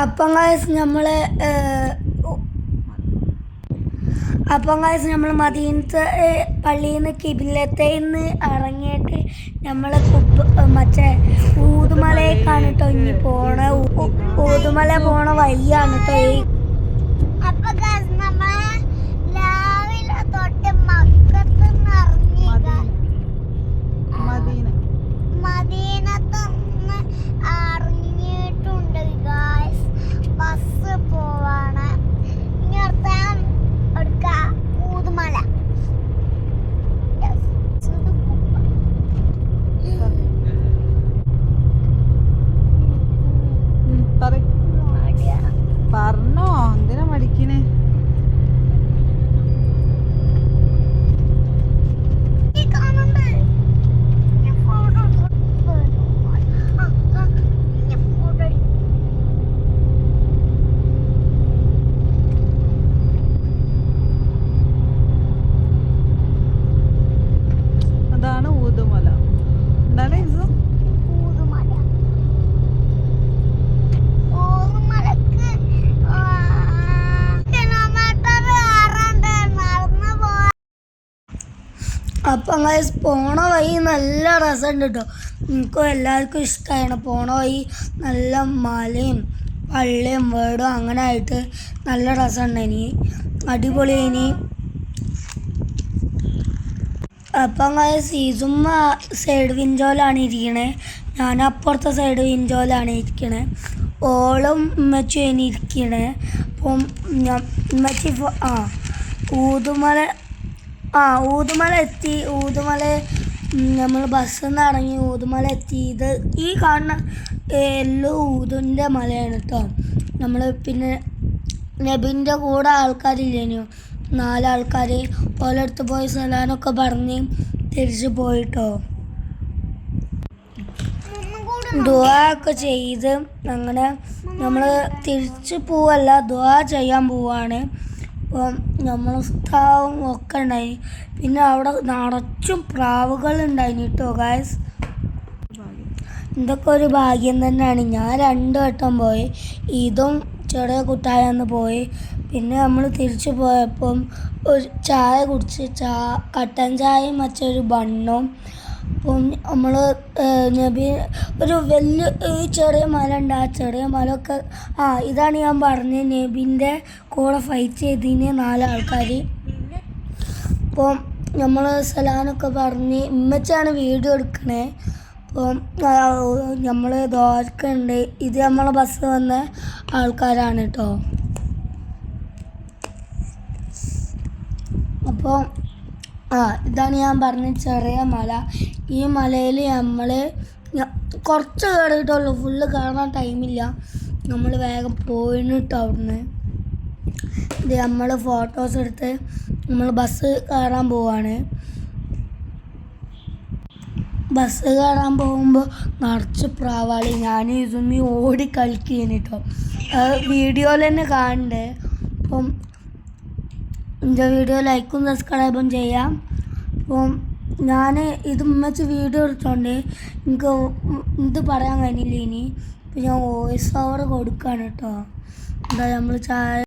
അപ്പം കാസ് നമ്മൾ അപ്പം കാസ് നമ്മൾ മദീനത്തെ പള്ളിയിൽ നിന്ന് കിബിലത്തെ നിന്ന് ഇറങ്ങിയിട്ട് നമ്മൾ മറ്റേ ഊതുമലയേക്കാണ് കേട്ടോ ഇനി പോണ ഊതുമല പോണ വഴിയാണ് കേട്ടോ ഈ രാവിലെ തൊട്ട് മക്കത്ത് ഇറങ്ങി മദീന മദീനത്ത് നിന്ന് ഇറങ്ങിയിട്ടുണ്ട് ഗായ്സ് ബസ് പോവാണ് ഇനി അടുത്ത എടുക്ക ഊതുമല Yes. ഇത് കുപ്പ. ഉം, പറയ്. മടിയാ. പറഞ്ഞോ എന്തിനാ മടിക്കണേ ഈ കാണുന്നുണ്ട്. ഞാൻ photo എടുത്ത് ആ, ആ, ഞാൻ photo എടുത്ത് അതാണ് ഊതുമല എന്താണ് ഇത് ഊതുമല. ഊതുമലക്ക് ആ, കിലോമീറ്റർ ആറാണ്ട് നടന്ന് പോവാൻ അപ്പം ഗൈസ് പോണ വഴി നല്ല രസമുണ്ട് കേട്ടോ എനിക്കും എല്ലാവർക്കും ഇഷ്ടമാണ് പോണ വഴി നല്ല മലയും പള്ളിയും വീടും അങ്ങനെ ആയിട്ട് നല്ല രസമുണ്ട് ഇനി. അടിപൊളി ഇനി. അപ്പം ഗൈസ് ഇതുമ്മ സൈഡ് വിഞ്ചോലാണ് ഇരിക്കണേ. ഞാൻ അപ്പുറത്തെ സൈഡ് വിഞ്ചോലാണ് ഇരിക്കണേ. ഓളും ഉമ്മച്ചും ഇനി ഇരിക്കണേ. അപ്പം ഞാൻ ഉമ്മച്ചി ആ ഊതുമല ആ ഊതുമല എത്തി. ഊതുമല നമ്മൾ ബസ്സിൽ നിന്ന് ഇറങ്ങി ഊതുമല എത്തി. ഇത് ഈ കാണുന്ന എല്ലാം ഊതിന്റെ മലയാണ് കേട്ടോ നമ്മൾ പിന്നെ നബിന്റെ കൂടെ ആൾക്കാരില്ലേനു. നാലാൾക്കാർ ഓലടുത്ത് പോയി സലാനൊക്കെ പറഞ്ഞ് തിരിച്ചു പോയിട്ടോ. ദുവാക്കെ ചെയ്ത് അങ്ങനെ നമ്മൾ തിരിച്ചു പോവല്ല ദുവാ ചെയ്യാൻ പോവാണ്. അപ്പം നമ്മൾ ഉസ്താവും ഒക്കെ ഉണ്ടായി. പിന്നെ അവിടെ നിറച്ചും പ്രാവുകൾ ഉണ്ടായിന് കേട്ടോ ഗായസ് ഇതൊക്കെ ഒരു ഭാഗ്യം തന്നെയാണ്. ഞാൻ രണ്ട് വട്ടം പോയി. ഇതും ചെറിയ കുട്ടായെന്ന് പോയി. പിന്നെ നമ്മൾ തിരിച്ചു പോയപ്പം ഒരു ചായ കുടിച്ച് ചാ കട്ടൻ ചായയും മറ്റൊരു ബണ്ണും അപ്പം നമ്മൾ നബി ഒരു വലിയ ചെറിയ മല ഉണ്ട് ആ ചെറിയ മലയൊക്കെ ആ ഇതാണ് ഞാൻ പറഞ്ഞത്. നബിന്റെ കൂടെ ഫൈറ്റ് ചെയ്തതിന് നാലാൾക്കാർ അപ്പം നമ്മൾ സലാനൊക്കെ പറഞ്ഞ് ഇമ്മച്ചാണ് വീഡിയോ എടുക്കണേ. അപ്പം നമ്മൾ ദോർക്കുണ്ട് ഇത് നമ്മളെ ബസ് വന്ന ആൾക്കാരാണ് കേട്ടോ അപ്പോൾ ആ ഇതാണ് ഞാൻ പറഞ്ഞ ചെറിയ മല. ഈ മലയിൽ നമ്മൾ കുറച്ച് കയറിയിട്ടുള്ളൂ ഫുള്ള് കാണാൻ ടൈമില്ല. നമ്മൾ വേഗം പോയിട്ട് അവിടുന്ന്. ഇത് നമ്മൾ ഫോട്ടോസ് എടുത്ത് നമ്മൾ ബസ് കയറാൻ പോവാണ്. ബസ് കയറാൻ പോകുമ്പോൾ നിറച്ച് പ്രാവാളി. ഞാൻ ഇതൊന്ന് ഓടി കളിക്കുകയാണ് കേട്ടോ വീഡിയോയിൽ തന്നെ കാണണ്ടേ? അപ്പം എന്റെ വീഡിയോ ലൈക്കും സബ്സ്ക്രൈബും ചെയ്യാം. അപ്പം ഞാൻ ഇത് ഉമ്മച്ച് വീഡിയോ എടുത്തോണ്ട് എനിക്ക് ഇത് പറയാൻ കഴിഞ്ഞില്ല ഇനി ഞാൻ വോയിസ് ഓവർ കൊടുക്കാണ് കേട്ടോ എന്താ നമ്മൾ ചായ